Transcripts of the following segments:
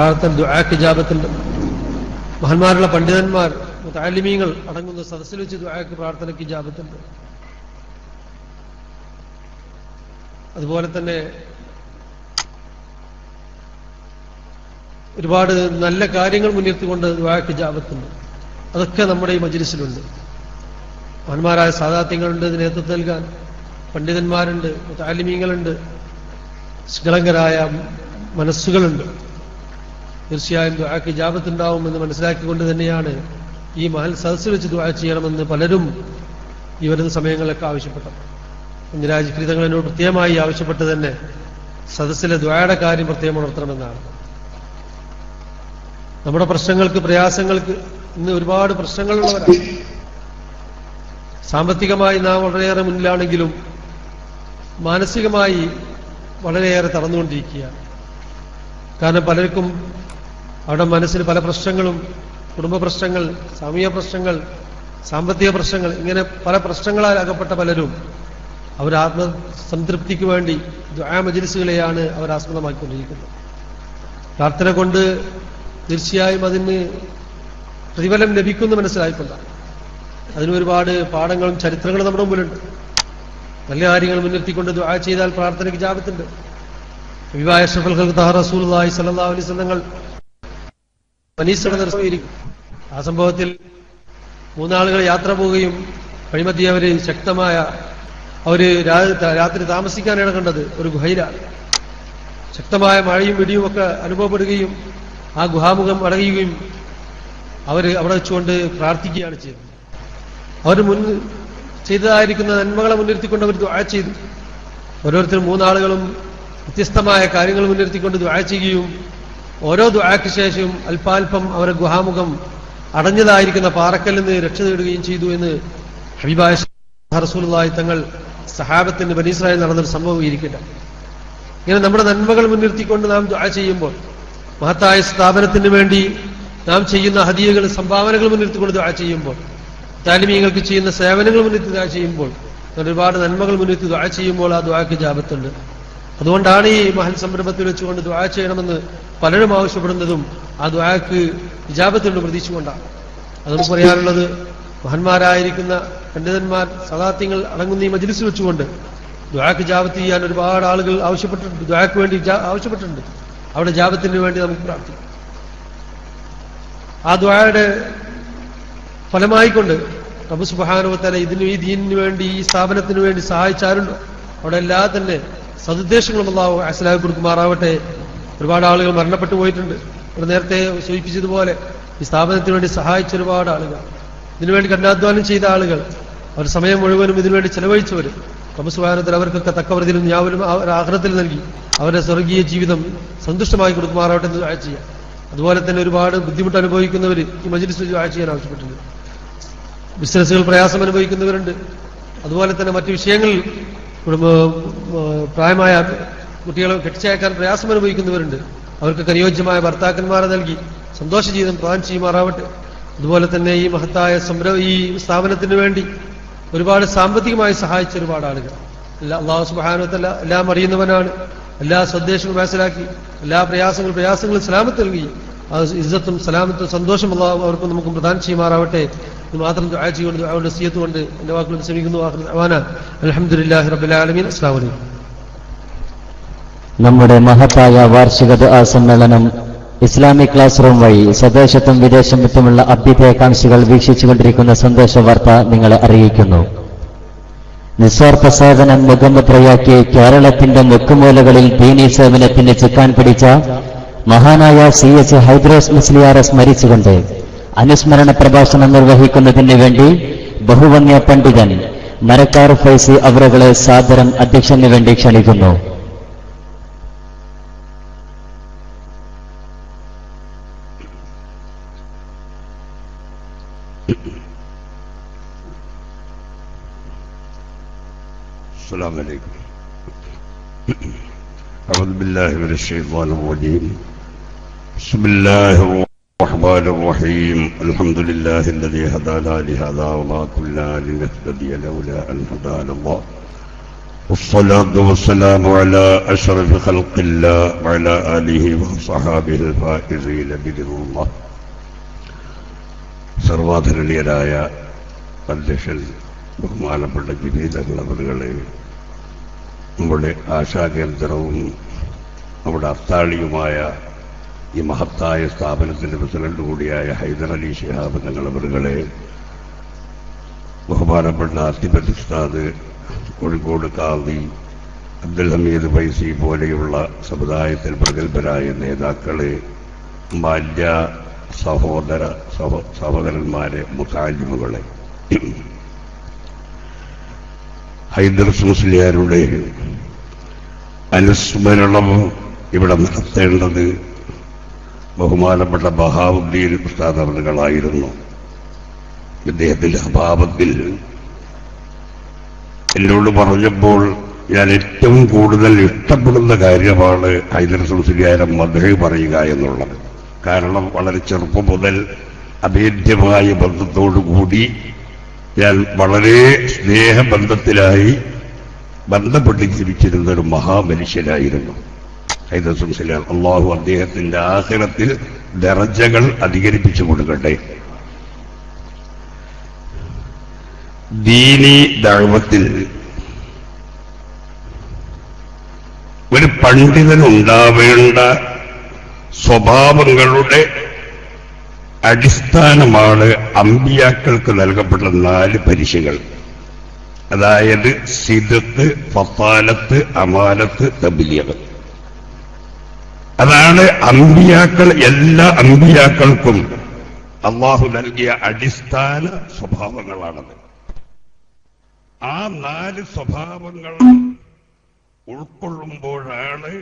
പ്രാർത്ഥന ദുആക്ക് ജാപത്തുണ്ട് മഹന്മാരുള്ള പണ്ഡിതന്മാർ താലിമീങ്ങൾ അടങ്ങുന്ന സദസ്സിൽ വെച്ച് ദുആക്ക് പ്രാർത്ഥനയ്ക്ക് ജാപത്തുണ്ട് അതുപോലെ തന്നെ ഒരുപാട് നല്ല കാര്യങ്ങൾ മുന്നിർത്തിക്കൊണ്ട് ദുആക്ക് ജാപത്തുണ്ട് അതൊക്കെ നമ്മുടെ ഈ മജ്ലിസിലുണ്ട്. മഹന്മാരായ സാധാത്യങ്ങളുണ്ട് നേതൃത്വം നൽകാൻ. പണ്ഡിതന്മാരുണ്ട് താലിമീങ്ങളുണ്ട് നിഷ്കളങ്കരായ മനസ്സുകളുണ്ട്. തീർച്ചയായും ദുആക്ക് ജാപത്തുണ്ടാവുമെന്ന് മനസ്സിലാക്കിക്കൊണ്ട് തന്നെയാണ് ഈ മഹൽ സദസ്സിൽ വെച്ച് ദുആ ചെയ്യണമെന്ന് പലരും ഈ വരുന്ന സമയങ്ങളിലൊക്കെ ആവശ്യപ്പെട്ടത്. കുഞ്ഞിരാജകൃതങ്ങൾ എന്നോട് പ്രത്യേകമായി ആവശ്യപ്പെട്ട് തന്നെ സദസ്സിലെ ദ്വായുടെ കാര്യം പ്രത്യേകം ഉണർത്തണമെന്നാണ്. നമ്മുടെ പ്രശ്നങ്ങൾക്ക് പ്രയാസങ്ങൾക്ക് ഇന്ന് ഒരുപാട് പ്രശ്നങ്ങളുള്ളവരാണ്. സാമ്പത്തികമായി നാം വളരെയേറെ മുന്നിലാണെങ്കിലും മാനസികമായി വളരെയേറെ തടന്നുകൊണ്ടിരിക്കുകയാണ് കാരണം പലർക്കും അവിടെ മനസ്സിൽ പല പ്രശ്നങ്ങളും കുടുംബ പ്രശ്നങ്ങൾ സാമൂഹ്യ പ്രശ്നങ്ങൾ സാമ്പത്തിക പ്രശ്നങ്ങൾ ഇങ്ങനെ പല പ്രശ്നങ്ങളാൽ അകപ്പെട്ട പലരും അവർ ആത്മസംതൃപ്തിക്ക് വേണ്ടി ദ്വായ മജിലിസുകളെയാണ് അവർ ആസ്പദമാക്കിക്കൊണ്ടിരിക്കുന്നത്. പ്രാർത്ഥന കൊണ്ട് തീർച്ചയായും അതിന് പ്രതിഫലം ലഭിക്കുമെന്ന് മനസ്സിലായിക്കൊണ്ടാണ് അതിന് ഒരുപാട് പാഠങ്ങളും ചരിത്രങ്ങളും നമ്മുടെ മുമ്പിലുണ്ട്. നല്ല കാര്യങ്ങൾ മുൻനിർത്തിക്കൊണ്ട് ദുആ ചെയ്താൽ പ്രാർത്ഥനയ്ക്ക് ജാപത്തുണ്ട്. വിവാഹ ഷഫൽ റസൂലുള്ളാഹി സ്വല്ലല്ലാഹു അലൈഹി വസല്ലം മനീസട നിർത്തിയിരിക്കും ആ സംഭവത്തിൽ മൂന്നാളുകൾ യാത്ര പോവുകയും വഴിമധ്യ അവർ ശക്തമായ അവർ രാത്രി താമസിക്കാനാണ് കണ്ടത്. ഒരു ഗുഹയിലാണ് ശക്തമായ മഴയും ഇടിയും ഒക്കെ അനുഭവപ്പെടുകയും ആ ഗുഹാമുഖം അടയുകയും അവർ അവിടെ വെച്ചുകൊണ്ട് പ്രാർത്ഥിക്കുകയാണ് ചെയ്തത്. അവർ മുൻ ചെയ്തതായിരിക്കുന്ന നന്മകളെ മുൻനിർത്തിക്കൊണ്ട് അവർ ദ്വാഴ ചെയ്തു. ഓരോരുത്തരും മൂന്നാളുകളും വ്യത്യസ്തമായ കാര്യങ്ങൾ മുൻനിർത്തിക്കൊണ്ട് ദ്വാഴ ചെയ്യുകയും ഓരോ ദുആക്ക് ശേഷവും അല്പാൽപം അവരെ ഗുഹാമുഖം അടഞ്ഞതായിരിക്കുന്ന പാറക്കല്ലിൽ നിന്ന് രക്ഷ നേടുകയും ചെയ്തു എന്ന് ഹബീബായ റസൂലുള്ളാഹി തങ്ങൾ സഹാബത്തിന് ബനീസ്രായിൽ നടന്നൊരു സംഭവം ഇരിക്കട്ടെ. ഇങ്ങനെ നമ്മുടെ നന്മകൾ മുൻനിർത്തിക്കൊണ്ട് നാം ദുആ ചെയ്യുമ്പോൾ മഹത്തായ സ്ഥാപനത്തിന് വേണ്ടി നാം ചെയ്യുന്ന ഹദിയകൾ സംഭാവനകൾ മുൻനിർത്തിക്കൊണ്ട് ദുആ ചെയ്യുമ്പോൾ താലിമീങ്ങൾക്ക് ചെയ്യുന്ന സേവനങ്ങൾ മുൻനിർത്തി ദുആ ചെയ്യുമ്പോൾ ഒരുപാട് നന്മകൾ മുൻനിർത്തി ദുആ ചെയ്യുമ്പോൾ ആ ദുആക്ക് ജാപത്തുണ്ട്. അതുകൊണ്ടാണ് ഈ മഹൽ സംരംഭത്തിൽ വെച്ചുകൊണ്ട് ദ്വാ ചെയ്യണമെന്ന് പലരും ആവശ്യപ്പെടുന്നതും ആ ദ്വാക്ക് ഇജാബത്തുണ്ട് പ്രതീക്ഷിച്ചുകൊണ്ടാണ്. അത് നമുക്ക് പറയാനുള്ളത് മഹന്മാരായിരിക്കുന്ന പണ്ഡിതന്മാർ സദാത്യങ്ങൾ അടങ്ങുന്ന ഈ മജിലിസ് വെച്ചുകൊണ്ട് ദ്വാക്ക് ജാപത്ത് ചെയ്യാൻ ഒരുപാട് ആളുകൾ ആവശ്യപ്പെട്ടിട്ടുണ്ട്. ദ്വാക്ക് വേണ്ടി ആവശ്യപ്പെട്ടിട്ടുണ്ട്. അവിടെ ജാപത്തിന് വേണ്ടി നമുക്ക് പ്രാർത്ഥിക്കാം. ആ ദ്വായുടെ ഫലമായിക്കൊണ്ട് റബ്ബ് സുബാനുവത്തല ഇതിന് ഈ ദീനിന് വേണ്ടി ഈ സ്ഥാപനത്തിന് വേണ്ടി സഹായിച്ചാരുണ്ടോ? അവിടെ എല്ലാ തന്നെ സതുദ്ദേശങ്ങളും അള്ളാഹു അസലാഹി കൊടുക്കുമാറാവട്ടെ. ഒരുപാട് ആളുകൾ മരണപ്പെട്ടു പോയിട്ടുണ്ട്. ഇവിടെ നേരത്തെ സൂചിപ്പിച്ചതുപോലെ ഈ സ്ഥാപനത്തിന് വേണ്ടി സഹായിച്ച ഒരുപാട് ആളുകൾ. ഇതിനുവേണ്ടി കഠിനാധ്വാനം ചെയ്ത ആളുകൾ. അവർ സമയം മുഴുവനും ഇതിനുവേണ്ടി ചെലവഴിച്ചവർ റബ്ബ് സുബാനത്തിൽ അവർക്കൊക്കെ തക്കവൃതിയിലും ഞാവലും ആഗ്രഹത്തിൽ നൽകി. അവരുടെ സ്വർഗീയ ജീവിതം സന്തുഷ്ടമായി കൊടുക്കുമാറാവട്ടെ എന്ന് ദുആ ചെയ്യാം. അതുപോലെ തന്നെ ഒരുപാട് ബുദ്ധിമുട്ട് അനുഭവിക്കുന്നവർ ഈ മജിലിസ് ദുആ ചെയ്യാൻ ആവശ്യപ്പെട്ടിട്ടുണ്ട്. ബിസിനസ്സുകൾ പ്രയാസം അനുഭവിക്കുന്നവരുണ്ട്. അതുപോലെ തന്നെ മറ്റു വിഷയങ്ങളിൽ പ്രായമായ കുട്ടികളെ കെട്ടിച്ചയക്കാൻ പ്രയാസം അനുഭവിക്കുന്നവരുണ്ട്. അവർക്കൊക്കെ അനുയോജ്യമായ ഭർത്താക്കന്മാരെ നൽകി സന്തോഷ ജീവിതം പ്രദാനം ചെയ്യുമാറാവട്ടെ. അതുപോലെ തന്നെ ഈ മഹത്തായ സംരംഭ ഈ സ്ഥാപനത്തിന് വേണ്ടി ഒരുപാട് സാമ്പത്തികമായി സഹായിച്ച ഒരുപാട് ആളുകൾ. എല്ലാ അള്ളാഹു സുബാനത്തല്ല എല്ലാം അറിയുന്നവനാണ്. എല്ലാ സന്ദേശങ്ങളും മനസ്സിലാക്കി എല്ലാ പ്രയാസങ്ങളും പ്രയാസങ്ങളും സലാമത്ത് നൽകി. ഇസ്സത്തും സലാമത്തും സന്തോഷം അവർക്ക് നമുക്ക് പ്രദാനം ചെയ്യുമാറാവട്ടെ. ഇത് മാത്രം ദുആ ചെയ്തുകൊണ്ട് അവരുടെ സീയത്ത് കൊണ്ട് എന്റെ വാക്കുകൾ ശ്രമിക്കുന്നു അവാന അലഹമുല്ലാഹി റബ്ബുലാലമീൻ അസ്ലാം നമ്മുടെ മഹത്തായ വാർഷിക ദുആ സമ്മേളനം ഇസ്ലാമിക് ക്ലാസ് റൂം വഴി സ്വദേശത്തും വിദേശത്തുമുള്ള അഭ്യുദയകാംക്ഷികൾ വീക്ഷിച്ചുകൊണ്ടിരിക്കുന്ന സന്തോഷ വാർത്ത നിങ്ങളെ അറിയിക്കുന്നു. നിസ്വാർത്ഥ സേവനം മുഖമുദ്രയാക്കി കേരളത്തിന്റെ മുക്കുമൂലകളിൽ ദീനീ സേവനത്തിന് ചുക്കാൻ പിടിച്ച മഹാനായ സി എച്ച് ഹൈദ്രോസ് മുസ്ലിയാറെ സ്മരിച്ചുകൊണ്ട് അനുസ്മരണ പ്രഭാഷണം നിർവഹിക്കുന്നതിന് വേണ്ടി ബഹുവന്യ പണ്ഡിതൻ മരക്കാർ ഫൈസി അവറുകളെ സാദരം അധ്യക്ഷന് വേണ്ടി ക്ഷണിക്കുന്നു السلام عليكم أعوذ بالله من الشيطان الرجيم بسم الله الرحمن الرحيم الحمد لله الذي هدانا لهذا وما كنا لنهتدي لولا أن هدانا الله والصلاة والسلام على أشرف خلق الله وعلى آله وصحابه الفائزين برضا الله സർവാധരണീയരായ അധ്യക്ഷൻ ബഹുമാനപ്പെട്ട കിരീടങ്ങൾ അവരുകളെ നമ്മുടെ ആശാകേന്ദ്രവും നമ്മുടെ അത്താളിയുമായ ഈ മഹത്തായ സ്ഥാപനത്തിന്റെ പ്രസിഡന്റ് കൂടിയായ ഹൈദർ അലി ഷിഹാബ് തങ്ങളവറുകളെ ബഹുമാനപ്പെട്ട അത്തിബത്ത് ഉസ്താദ് കോഴിക്കോട് കാവി അബ്ദുൽ ഹമീദ് ഫൈസി പോലെയുള്ള സമുദായത്തിൽ പ്രഗത്ഭരായ നേതാക്കളെ ബാല്യ സഹോദര സഹോ സഹോദരന്മാരെ മുത്താലിമുകളെ ഹൈദർ മുസ്ലിയാരുടെ അനുസ്മരണം ഇവിടെ നടത്തേണ്ടത് ബഹുമാനപ്പെട്ട ബഹാബുദ്ദീൻ ഉസ്താദ് അവറുകളായിരുന്നു ഇദ്ദേഹത്തിന്റെ അഭാവത്തിൽ എന്നോട് പറഞ്ഞപ്പോൾ ഞാൻ ഏറ്റവും കൂടുതൽ ഇഷ്ടപ്പെടുന്ന കാര്യമാണ് ഹൈദർ സുൽസികാരം മധു പറയുക എന്നുള്ളത്. കാരണം വളരെ ചെറുപ്പം മുതൽ അഭേദ്യമായ ബന്ധത്തോടുകൂടി ഞാൻ വളരെ സ്നേഹബന്ധത്തിലായി ബന്ധപ്പെട്ട് ജീവിച്ചിരുന്ന ഒരു മഹാമനുഷ്യനായിരുന്നു. അള്ളാഹു അദ്ദേഹത്തിന്റെ ആഹ്റത്തിൽ ദറജകൾ അധികരിപ്പിച്ചു കൊടുക്കട്ടെ. ദീനി ദഴവത്തിൽ ഒരു പണ്ഡിതനുണ്ടാവേണ്ട സ്വഭാവങ്ങളുടെ അടിസ്ഥാനമാണ് അമ്പിയാക്കൾക്ക് നൽകപ്പെട്ട നാല് പരീക്ഷകൾ അതായത് സിദത്ത് ഫത്താലത്ത് അമാലത്ത് തബിലിയക് അതാണ് അമ്പിയാക്കൾ എല്ലാ അമ്പിയാക്കൾക്കും. അള്ളാഹു നൽകിയ അടിസ്ഥാന സ്വഭാവങ്ങളാണത്. ആ നാല് സ്വഭാവങ്ങൾ ഉൾക്കൊള്ളുമ്പോഴാണ്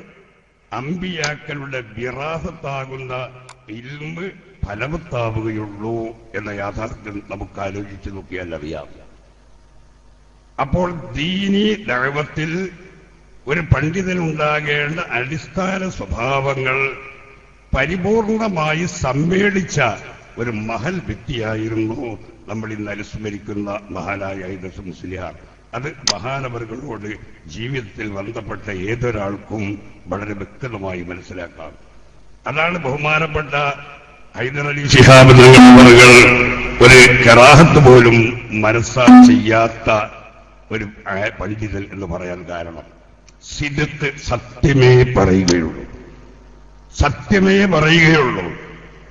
അമ്പിയാക്കളുടെ വിറാഹത്താകുന്ന ഇൽമ് ഫലവത്താവുകയുള്ളൂ എന്ന യാഥാർത്ഥ്യം നമുക്ക് ആലോചിച്ച് നോക്കിയാൽ അറിയാം അപ്പോൾ ദീനി ദഴവത്തിൽ ഒരു പണ്ഡിതനുണ്ടാകേണ്ട അടിസ്ഥാന സ്വഭാവങ്ങൾ പരിപൂർണമായി സമ്മേളിച്ച ഒരു മഹൽ വ്യക്തിയായിരുന്നു നമ്മൾ ഇന്ന് അനുസ്മരിക്കുന്ന മഹാനായ ഐദസ് മുസ്ലിയാർ അത് മഹാനവറുകളോട് ജീവിതത്തിൽ ബന്ധപ്പെട്ട ഏതൊരാൾക്കും വളരെ വ്യക്തമായി മനസ്സിലാക്കാം. അതാണ് ബഹുമാനപ്പെട്ട ഹൈദർ അലി ശിഹാബ് തങ്ങൾ ഒരു കറാഹത്ത് പോലും മനസ്സാ ചെയ്യാത്ത ഒരു പണ്ഡിതൻ എന്ന് പറയാൻ കാരണം. സിദ്ധത്ത് സത്യമേ പറയുകയുള്ളൂ. സത്യമേ പറയുകയുള്ളൂ.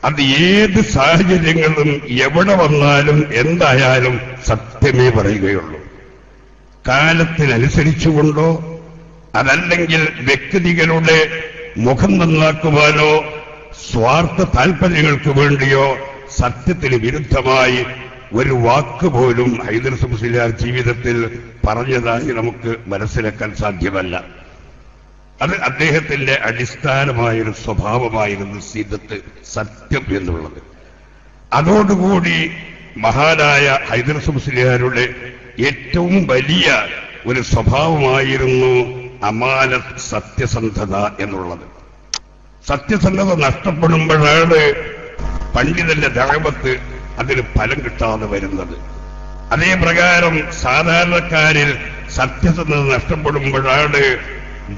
അത് ഏത് സാഹചര്യങ്ങളും എവിടെ വന്നാലും എന്തായാലും സത്യമേ പറയുകയുള്ളൂ. കാലത്തിനനുസരിച്ചുകൊണ്ടോ അതല്ലെങ്കിൽ വ്യക്തികളുടെ മുഖം നന്നാക്കുവാനോ സ്വാർത്ഥ താൽപര്യങ്ങൾക്ക് വേണ്ടിയോ സത്യത്തിന് വിരുദ്ധമായി ഒരു വാക്ക് പോലും ഹൈദർ സുബസിലാർ ജീവിതത്തിൽ പറഞ്ഞതായി നമുക്ക് മനസ്സിലാക്കാൻ സാധ്യമല്ല. അത് അദ്ദേഹത്തിന്റെ അടിസ്ഥാനമായൊരു സ്വഭാവമായിരുന്നു സീതത്ത് സത്യം എന്നുള്ളത്. അതോടുകൂടി മഹാനായ ഹൈദർ സുബസിലാരുടെ ഏറ്റവും വലിയ ഒരു സ്വഭാവമായിരുന്നു അമാന സത്യസന്ധത എന്നുള്ളത്. സത്യസന്ധത നഷ്ടപ്പെടുമ്പോഴാണ് പണ്ഡിതന്റെ ദഴവത്ത് അതിന് ഫലം കിട്ടാതെ വരുന്നത്. അതേ പ്രകാരം സാധാരണക്കാരിൽ സത്യസന്ധത നഷ്ടപ്പെടുമ്പോഴാണ്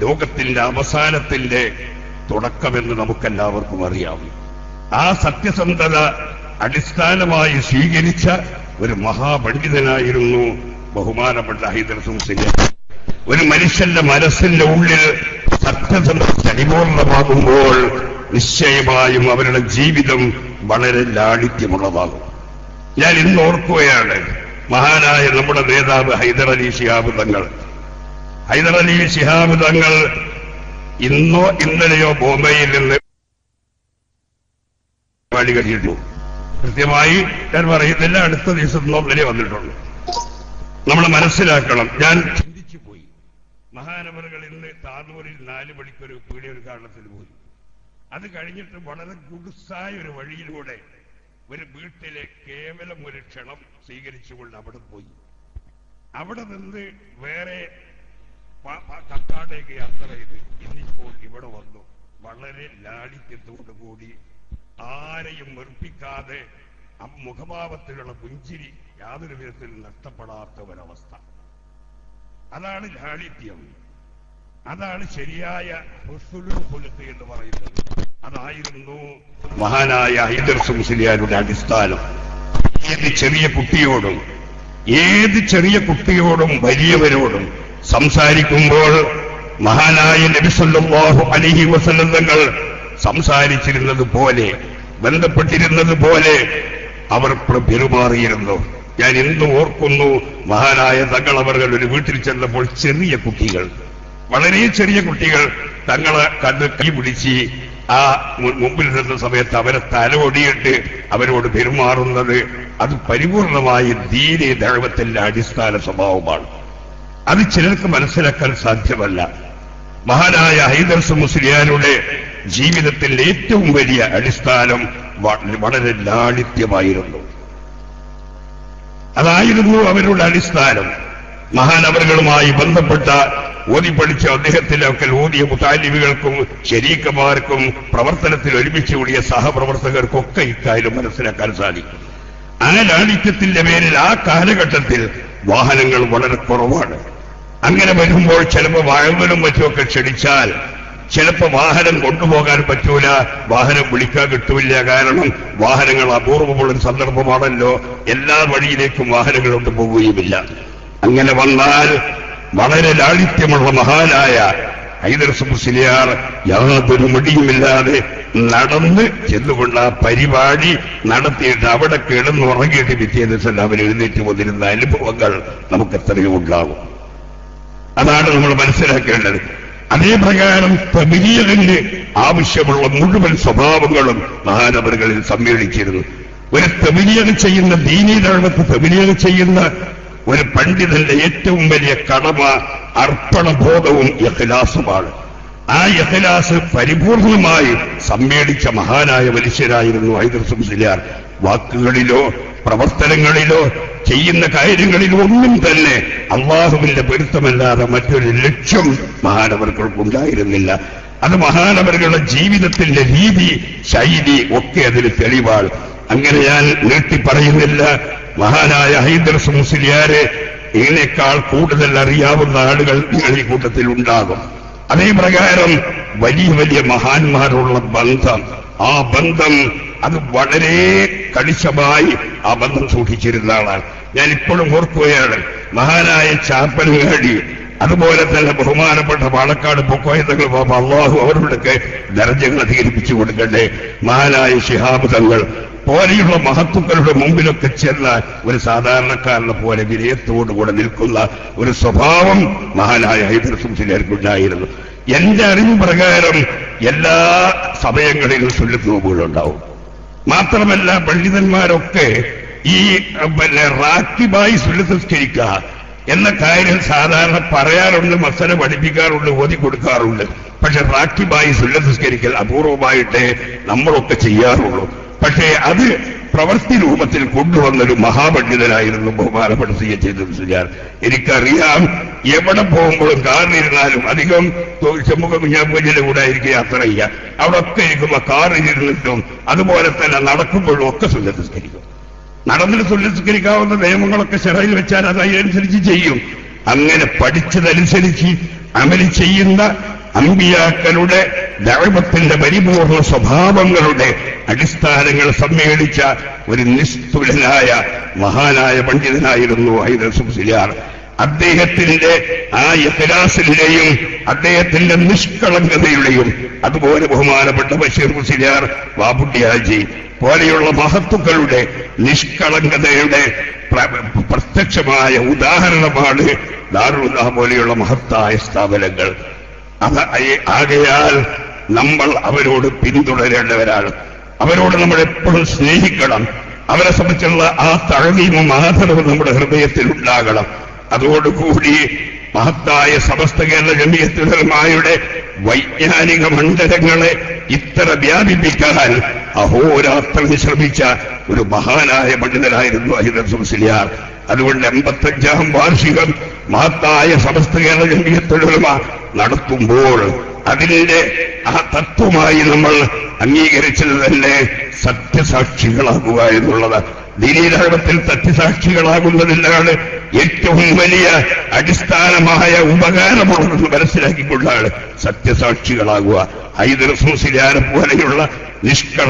ലോകത്തിന്റെ അവസാനത്തിന്റെ തുടക്കമെന്ന് നമുക്കെല്ലാവർക്കും അറിയാം. ആ സത്യസന്ധത അടിസ്ഥാനമായി സ്വീകരിച്ച ഒരു മഹാപണ്ഡിതനായിരുന്നു ബഹുമാനപ്പെട്ട ഹൈദർ സുംസിംഗ് ഒരു മനുഷ്യന്റെ മനസ്സിന്റെ ഉള്ളിൽ സത്യസന്ധത പരിപൂർണമാകുമ്പോൾ നിശ്ചയമായും അവരുടെ ജീവിതം വളരെ ലാളിത്യമുള്ളതാകും. ഞാൻ ഇന്ന് ഓർക്കുകയാണ് മഹാനായ നമ്മുടെ നേതാവ് ഹൈദരലി ശിഹാബ് തങ്ങൾ. ഹൈദരലി ശിഹാബ് തങ്ങൾ ഇന്നോ ഇന്നലെയോ ബോംബെയിൽ നിന്ന് വഴി കഴിഞ്ഞിട്ടു കൃത്യമായി ഞാൻ പറയുന്നില്ല അടുത്ത ദിവസം ഇന്നലെ വന്നിട്ടുള്ളൂ. നമ്മൾ മനസ്സിലാക്കണം ഞാൻ ചിന്തിച്ചു പോയി. മഹാനവറുകൾ ഇന്ന് താനൂരിൽ നാല് മണിക്കൊരു പീഡിയ കാരണത്തിൽ പോയി. അത് കഴിഞ്ഞിട്ട് വളരെ ഗുഡുസായ ഒരു വഴിയിലൂടെ ഒരു വീട്ടിലെ കേവലം ഒരു ക്ഷണം സ്വീകരിച്ചുകൊണ്ട് അവിടെ പോയി. അവിടെ നിന്ന് വേറെ കക്കാടേക്ക് യാത്ര ചെയ്ത് ഇന്നിപ്പോൾ ഇവിടെ വന്നു. വളരെ ലാളിത്യത്തോടു കൂടി ആരെയും വെറുപ്പിക്കാതെ മുഖഭാവത്തിലുള്ള പുഞ്ചിരി യാതൊരു വിധത്തിൽ നഷ്ടപ്പെടാത്ത ഒരവസ്ഥ അതാണ് ലാളിത്യം. അതാണ് ശരിയായ ഹുസുലു ഖുലുഖ് എന്ന് പറയുന്നത്. അതായിരുന്നു മഹാനായ ഹൈദർസ് മുസ്ലിയാരുടെ അടിസ്ഥാനം. ഏത് ചെറിയ കുട്ടിയോടും ഏത് ചെറിയ കുട്ടിയോടും വലിയവരോടും സംസാരിക്കുമ്പോൾ മഹാനായ നബിസല്ലാഹു അലഹി വസല്ലം തങ്ങൾ സംസാരിച്ചിരുന്നത് പോലെ ബന്ധപ്പെട്ടിരുന്നത് പോലെ അവർ പെരുമാറിയിരുന്നു. ഞാൻ എന്തു ഓർക്കുന്നു? മഹാനായ തങ്ങൾ അവർ ഒരു വീട്ടിൽ ചെന്നപ്പോൾ ചെറിയ കുട്ടികൾ വളരെ ചെറിയ കുട്ടികൾ തങ്ങളെ കണ്ട് കൈ പിടിച്ച് ആ മുമ്പിൽ നിന്ന സമയത്ത് അവരെ തലോടിയിട്ട് അവരോട് പെരുമാറുന്നത് അത് പരിപൂർണമായ ദീനെ ദൈവത്തിന്റെ അടിസ്ഥാന സ്വഭാവമാണ്. അത് ചിലർക്ക് മനസ്സിലാക്കാൻ സാധ്യമല്ല. മഹാനായ ഹൈദർസ് മുസ്ലിയാരുടെ ജീവിതത്തിൽ ഏറ്റവും വലിയ അടിസ്ഥാനം വളരെ ലാളിത്യമായിരുന്നു. അതായിരുന്നു അവരുടെ അടിസ്ഥാനം. മഹാനവറുകളുമായി ബന്ധപ്പെട്ട ഓതി പഠിച്ച അദ്ദേഹത്തിന്റെ ഒക്കെ ഓതിയ മുത്താലിബികൾക്കും ശരീക്കന്മാർക്കും പ്രവർത്തനത്തിൽ ഒരുമിച്ച് കൂടിയ സഹപ്രവർത്തകർക്കൊക്കെ ഇക്കാര്യം മനസ്സിലാക്കാൻ സാധിക്കും. ആ ലാളിത്യത്തിന്റെ പേരിൽ ആ കാലഘട്ടത്തിൽ വാഹനങ്ങൾ വളരെ കുറവാണ്. അങ്ങനെ വരുമ്പോൾ ചിലപ്പോൾ വഴമ്പലും മറ്റുമൊക്കെ ക്ഷണിച്ചാൽ ചിലപ്പോൾ വാഹനം കൊണ്ടുപോകാൻ പറ്റൂല വാഹനം വിളിക്കാൻ കിട്ടൂല കാരണം വാഹനങ്ങൾ അപൂർവമുള്ള ഒരു സന്ദർഭമാണല്ലോ. എല്ലാ വഴിയിലേക്കും വാഹനങ്ങൾ കൊണ്ടുപോകുകയുമില്ല അങ്ങനെ വന്നാൽ വളരെ ലാളിത്യമുള്ള മഹാനായ ഹൈദർസ് മുസ്ലിയാർ യാതൊരു മടിയുമില്ലാതെ നടന്ന് ചെന്നുകൊണ്ട് ആ പരിപാടി നടത്തിയിട്ട് അവിടെ കിടന്നുറങ്ങിയിട്ട് പിറ്റേ ദിവസം അവർ എഴുന്നേറ്റ് വന്നിരുന്ന അനുഭവങ്ങൾ നമുക്ക് എത്രയോ ഉണ്ടാകും. അതാണ് നമ്മൾ മനസ്സിലാക്കേണ്ടത്. അതേപ്രകാരം തമിഴിയലിന് ആവശ്യമുള്ള മുഴുവൻ സ്വഭാവങ്ങളും മഹാനവറുകളിൽ സമ്മേളിച്ചിരുന്നു. ഒരു തെമിലിയത് ചെയ്യുന്ന ദീനീതാണ് തെമിലിയത് ചെയ്യുന്ന ഒരു പണ്ഡിതന്റെ ഏറ്റവും വലിയ കടമ അർപ്പണബോധവും യഹ്ലാസുമാണ് ആ യഹലാസ് പരിപൂർണമായി സമ്മേളിച്ച മഹാനായ മനുഷ്യരായിരുന്നു ഹൈദർ സുംസിലാർ വാക്കുകളിലോ പ്രവർത്തനങ്ങളിലോ ചെയ്യുന്ന കാര്യങ്ങളിലോ ഒന്നും തന്നെ അള്ളാഹുവിന്റെ പൊരുത്തമല്ലാതെ മറ്റൊരു ലക്ഷ്യം മഹാനവർക്കുണ്ടായിരുന്നില്ല അത് മഹാനവരുടെ ജീവിതത്തിന്റെ രീതി ശൈലി ഒക്കെ അതിന് തെളിവാണ്. അങ്ങനെ ഞാൻ നീട്ടി പറയുന്നില്ല. മഹാനായ ഹൈദർ മുസ്ലിയാരെ ഇതിനേക്കാൾ കൂടുതൽ അറിയാവുന്ന ആളുകൾ ഈ കൂട്ടത്തിൽ ഉണ്ടാകും. അതേ പ്രകാരം വലിയ വലിയ മഹാന്മാരുള്ള ബന്ധം. ആ ബന്ധം അത് വളരെ കണിശമായി ആ ബന്ധം സൂക്ഷിച്ചിരുന്ന ആളാണ്. ഞാൻ ഇപ്പോഴും ഓർക്കുകയാണ് മഹാനായ ചാപ്പനങ്ങാടി അതുപോലെ തന്നെ ബഹുമാനപ്പെട്ട പാലക്കാട് പൊക്കോയത്തങ്ങൾ ബാബ അള്ളാഹു അവരുടെയൊക്കെ ദർജകൾ അധികരിപ്പിച്ചു കൊടുക്കട്ടെ. മഹാനായ ശിഹാബ് തങ്ങൾ പോലെയുള്ള മഹത്തുക്കളുടെ മുമ്പിലൊക്കെ ചെന്നാൽ ഒരു സാധാരണക്കാരനെ പോലെ വിനയത്തോടുകൂടെ നിൽക്കുന്ന ഒരു സ്വഭാവം മഹാനായ ഹൈദർ സുംസിലേർക്കുണ്ടായിരുന്നു എന്റെ അറിവ് പ്രകാരം എല്ലാ സമയങ്ങളിലും സുല്ലത്തുണ്ടാവും മാത്രമല്ല പണ്ഡിതന്മാരൊക്കെ ഈ പിന്നെ റാക്കിബായി സുല്ലസംസ്കരിക്കുക എന്ന കാര്യം സാധാരണ പറയാറുണ്ട് മസല പഠിപ്പിക്കാറുണ്ട് ഓതി കൊടുക്കാറുണ്ട്. പക്ഷെ റാക്കിബായി സുല്ലത്തസ്കരിക്കൽ അപൂർവമായിട്ടേ നമ്മളൊക്കെ ചെയ്യാറുള്ളൂ. പക്ഷേ അത് പ്രവൃത്തി രൂപത്തിൽ കൊണ്ടുവന്നൊരു മഹാപണ്ഡിതനായിരുന്നു ബഹുമാനപ്പെട്ട സി എച്ച് എനിക്കറിയാം എവിടെ പോകുമ്പോഴും കാറിലിരുന്നാലും അധികം ചെമ്മുഖ കുഞ്ഞാപ്പൂജിന്റെ കൂടെ ആയിരിക്കും യാത്ര ചെയ്യുക. അവിടെ ഒക്കെ ഇരിക്കുമ്പോ കാറിലിരുന്നിട്ടും അതുപോലെ തന്നെ നടക്കുമ്പോഴും ഒക്കെ സുല്ലത്തിസ്കരിക്കും നടന്നിട്ട് സുല്ലത്തിസ്കരിക്കാവുന്ന നിയമങ്ങളൊക്കെ ശരയിൽ വെച്ചാൽ അത് അതിനനുസരിച്ച് ചെയ്യും. അങ്ങനെ പഠിച്ചതനുസരിച്ച് അമലി ചെയ്യുന്ന അമ്പിയാക്കളുടെ ദൈവത്തിന്റെ പരിപൂർണ സ്വഭാവങ്ങളുടെ അടിസ്ഥാനങ്ങൾ സമ്മേളിച്ച ഒരു നിസ്തുലനായ മഹാനായ പണ്ഡിതനായിരുന്നു ഹൈദർ സുബ്സിലിയാർ അദ്ദേഹത്തിന്റെ ആ യഥരാസിന്റെയും അദ്ദേഹത്തിന്റെ നിഷ്കളങ്കതയുടെയും അതുപോലെ ബഹുമാനപ്പെട്ട ബഷീർ മുസ്ലിയാർ ബാബുട്ടിയാജി പോലെയുള്ള മഹത്തുക്കളുടെ നിഷ്കളങ്കതയുടെ പ്രത്യക്ഷമായ ഉദാഹരണമാണ് ദാറുല്ലാ പോലെയുള്ള മഹത്തായ സ്ഥാപനങ്ങൾ. ആകയാൽ നമ്മൾ അവരോട് പിന്തുടരേണ്ടവരാണ്. അവരോട് നമ്മൾ എപ്പോഴും സ്നേഹിക്കണം. അവരെ സംബന്ധിച്ചുള്ള ആ തഴവിയും ആദരവും നമ്മുടെ ഹൃദയത്തിൽ ഉണ്ടാകണം. അതോടുകൂടി മഹത്തായ സമസ്ത കേരള ജമീയത്തുലമായുടെ വൈജ്ഞാനിക മണ്ഡലങ്ങളെ ഇത്ര വ്യാപിപ്പിക്കാൻ അഹോരാത്രം ശ്രമിച്ച ഒരു മഹാനായ പണ്ഡിതനായിരുന്നു അഹിദർ സുസിലിയാർ അതുകൊണ്ട് എൺപത്തഞ്ചാം വാർഷികം മഹത്തായ സമസ്ത കേരള ജമീയത്തുലമ നടത്തുമ്പോൾ അതിന്റെ ആ തത്വമായി നമ്മൾ അംഗീകരിച്ചത് തന്നെ സത്യസാക്ഷികളാകുക എന്നുള്ളത് ദിനീധർമ്മത്തിൽ സത്യസാക്ഷികളാകുന്നതിലാണ് ഏറ്റവും വലിയ അടിസ്ഥാനമായ ഉപകാരമുള്ളതെന്ന് മനസ്സിലാക്കിക്കൊണ്ടാണ് സത്യസാക്ഷികളാകുക. ഹൈദർ മുസ്ലിയാരെ പോലെയുള്ള നിഷ്കള